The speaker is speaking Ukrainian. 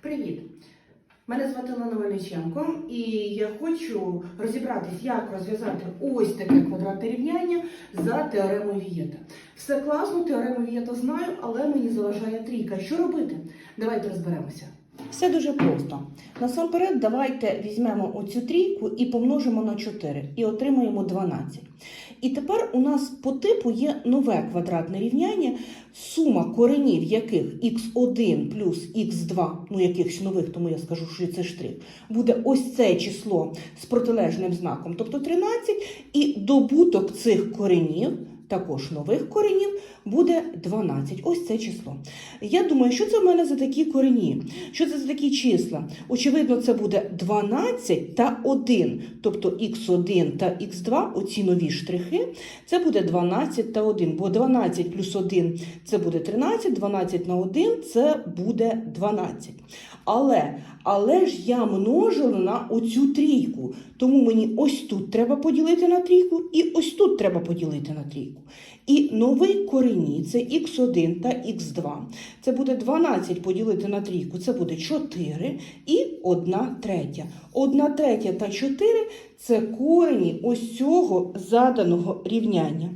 Привіт! Мене звати Лена Валіченко, і я хочу розібратись, як розв'язати ось таке квадратне рівняння за теоремою Вієта. Все класно, теорему Вієта знаю, але мені заважає трійка. Що робити? Давайте розберемося. Все дуже просто. Насамперед, давайте візьмемо оцю трійку і помножимо на 4 і отримаємо 12. І тепер у нас по типу є нове квадратне рівняння, сума коренів яких х1 плюс х2, ну якихось нових, тому я скажу, що це штрих, буде ось це число з протилежним знаком, тобто 13, і добуток цих коренів, також нових коренів, буде 12. Ось це число. Я думаю, що це в мене за такі корені? Що це за такі числа? Очевидно, це буде 12 та 1, тобто х1 та х2, оці нові штрихи, це буде 12 та 1, бо 12 плюс 1 це буде 13, 12 на 1 це буде 12. Але, але ж я множила на оцю трійку, тому мені ось тут треба поділити на трійку, і ось тут треба поділити на трійку. І новий корені це х1 та х2. Це буде 12 поділити на трійку, це буде 4 і 1 третя. 1 третя та 4 це корені ось цього заданого рівняння.